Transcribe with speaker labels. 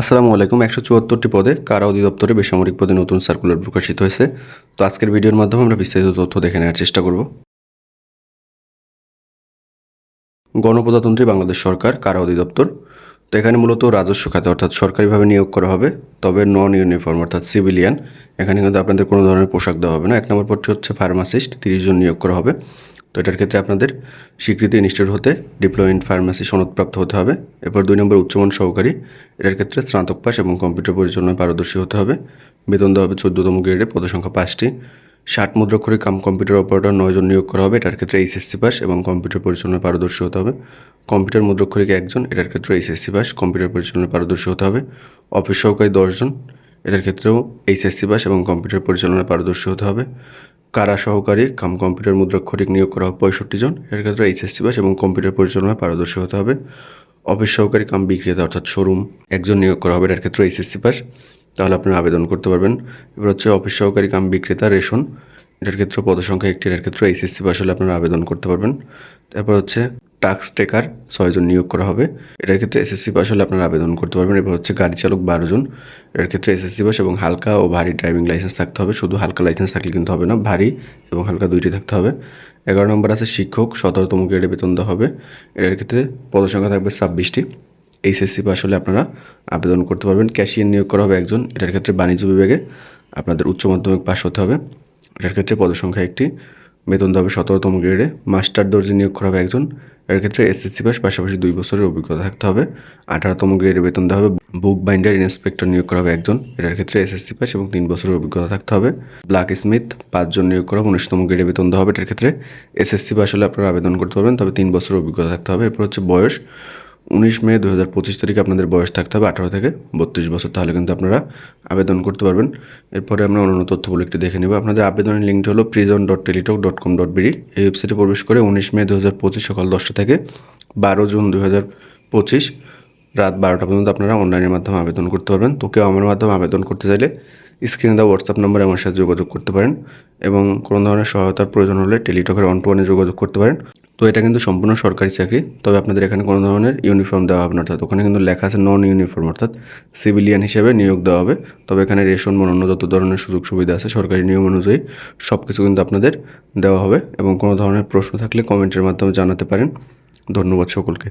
Speaker 1: আসসালামু আলাইকুম, একশো চুয়াত্তরটি পদে কারা অধিদপ্তরে বেসামরিক পদে নতুন সার্কুলার প্রকাশিত হয়েছে? তো আজকের ভিডিওর মাধ্যমে আমরা বিস্তারিত তথ্য দেখে নেওয়ার চেষ্টা করব। গণপ্রজাতন্ত্রী বাংলাদেশ সরকার, কারা অধিদপ্তর? তো এখানে মূলত রাজস্ব খাতে অর্থাৎ সরকারিভাবে নিয়োগ করা হবে, তবে নন ইউনিফর্ম অর্থাৎ সিভিলিয়ান এখানে কিন্তু আপনাদের কোনো ধরনের পোশাক দেওয়া হবে না। এক নম্বর পদটি হচ্ছে ফার্মাসিস্ট তিরিশ জন নিয়োগ করা হবে। তো এটার ক্ষেত্রে আপনাদের স্বীকৃতি ইনস্টিটিউট হতে ডিপ্লোয়েন্ট ফার্মাসি সনদপ্রাপ্ত হতে হবে। এরপর দুই নম্বর উচ্চমান সহকারী, এটার ক্ষেত্রে স্নাতক পাস এবং কম্পিউটার পরিচালনায় পারদর্শী হতে হবে। বেতন দেওয়া হবে চোদ্দতম গ্রেডে পদসংখ্যা পাঁচটি। ষাট মুদ্রাক্ষরে কাম কম্পিউটার অপারেটর নয়জন নিয়োগ করা হবে, এটার ক্ষেত্রে এইচএসসি পাস এবং কম্পিউটার পরিচালনায় পারদর্শী হতে হবে। কম্পিউটার মুদ্রাক্ষরিক একজন, এটার ক্ষেত্রে এইচএসসি পাস কম্পিউটার পরিচালনায় পারদর্শী হতে হবে। অফিস সহকারী দশজন এটার ক্ষেত্রেও এইচএসসি পাস এবং কম্পিউটার পরিচালনায় পারদর্শী হতে হবে। কারা সহকারী? কাম কম্পিউটার মুদ্রাক্ষরিক নিয়োগ করা হবে পঁয়ষট্টি জন। এর ক্ষেত্রে এইচএসসি পাস এবং কম্পিউটার পরিচালনায় পারদর্শী হতে হবে। অফিস সহকারী কাম বিক্রেতা অর্থাৎ শোরুম একজন নিয়োগ করা হবে। এর ক্ষেত্রে এইচএসসি পাস। তাহলে আপনারা আবেদন করতে পারবেন। এবার হচ্ছে অফিস সহকারী কাম বিক্রেতা রেশন। এটার ক্ষেত্রে পদসংখ্যা একটি এর ক্ষেত্রে এইচএসসি পাস হলে আপনারা আবেদন করতে পারবেন। তারপর হচ্ছে টাক্স টেকার ছয়জন নিয়োগ করা হবে। এটার ক্ষেত্রে এসএসসি পাস হলে আপনারা আবেদন করতে পারবেন। এরপর হচ্ছে গাড়ি চালক বারো জন। এটার ক্ষেত্রে এসএসসি পাস এবং হালকা ও ভারী ড্রাইভিং লাইসেন্স থাকতে হবে। শুধু হালকা লাইসেন্স থাকলে কিন্তু হবে না, ভারী এবং হালকা দুইটি থাকতে হবে। এগারো নম্বর আছে শিক্ষক, সতেরোতম গ্রেডে বেতন দেওয়া হবে। এটার ক্ষেত্রে পদসংখ্যা থাকবে ছাব্বিশটি। এইচএসসি পাস হলে আপনারা আবেদন করতে পারবেন। ক্যাশিয়ার নিয়োগ করা হবে একজন। এটার ক্ষেত্রে বাণিজ্য বিভাগে আপনাদের উচ্চ মাধ্যমিক পাস হতে হবে। এটার ক্ষেত্রে পদসংখ্যা একটি। বেতন হবে সতেরোতম গ্রেডে মাস্টার দর্জি নিয়োগ করা হবে একজন। এর ক্ষেত্রে এসএসসি পাস পাশাপাশি দুই বছরের অভিজ্ঞতা থাকতে হবে। আঠারোতম গ্রেডে বেতন দেওয়া হবে। বুক বাইন্ডার ইন্সপেক্টর নিয়োগ করা হবে একজন। এটার ক্ষেত্রে এসএসসি পাস এবং তিন বছরের অভিজ্ঞতা থাকতে হবে। ব্ল্যাক স্মিথ পাঁচজন নিয়োগ করা হবে। উনিশতম গ্রেডে বেতন দেওয়া হবে। এটার ক্ষেত্রে এসএসসি পাস হলে আপনারা আবেদন করতে পারবেন। তবে তিন বছরের অভিজ্ঞতা থাকতে হবে। এরপর হচ্ছে বয়স। উনিশ মে দু হাজার পঁচিশ তারিখে আপনাদের বয়স থাকতে হবে আঠারো থেকে বত্রিশ বছর, তাহলে কিন্তু আপনারা আবেদন করতে পারবেন। এরপরে আমরা অন্যান্য তথ্যগুলো একটু দেখে নেব। আপনাদের আবেদনের লিঙ্কটি হলো prison dot Teletalk dot com dot BD এই ওয়েবসাইটে প্রবেশ করে উনিশ মে দু হাজার পঁচিশ সকাল দশটা থেকে বারো জুন দু হাজার পঁচিশ রাত বারোটা পর্যন্ত আপনারা অনলাইনের মাধ্যমে আবেদন করতে পারবেন। তো কেউ আমার মাধ্যমে আবেদন করতে চাইলে স্ক্রিনে দেওয়া হোয়াটসঅ্যাপ নম্বরে আমার সাথে যোগাযোগ করতে পারেন এবং কোনো ধরনের সহায়তার প্রয়োজন হলে টেলিটকের অন টু ওয়ানে যোগাযোগ করতে পারেন। তো এটা কিন্তু সম্পূর্ণ সরকারি চাকরি, তবে আপনাদের এখানে কোনো ধরনের ইউনিফর্ম দেওয়া হবে না, অর্থাৎ ওখানে কিন্তু লেখা আছে নন ইউনিফর্ম অর্থাৎ সিভিলিয়ান হিসেবে নিয়োগ দেওয়া হবে। তবে এখানে রেশন অন্য যত ধরনের সুযোগ সুবিধা আছে, সরকারি নিয়ম অনুযায়ী সব কিছু কিন্তু আপনাদের দেওয়া হবে। এবং কোনো ধরনের প্রশ্ন থাকলে কমেন্টের মাধ্যমে জানাতে পারেন। ধন্যবাদ সকলকে।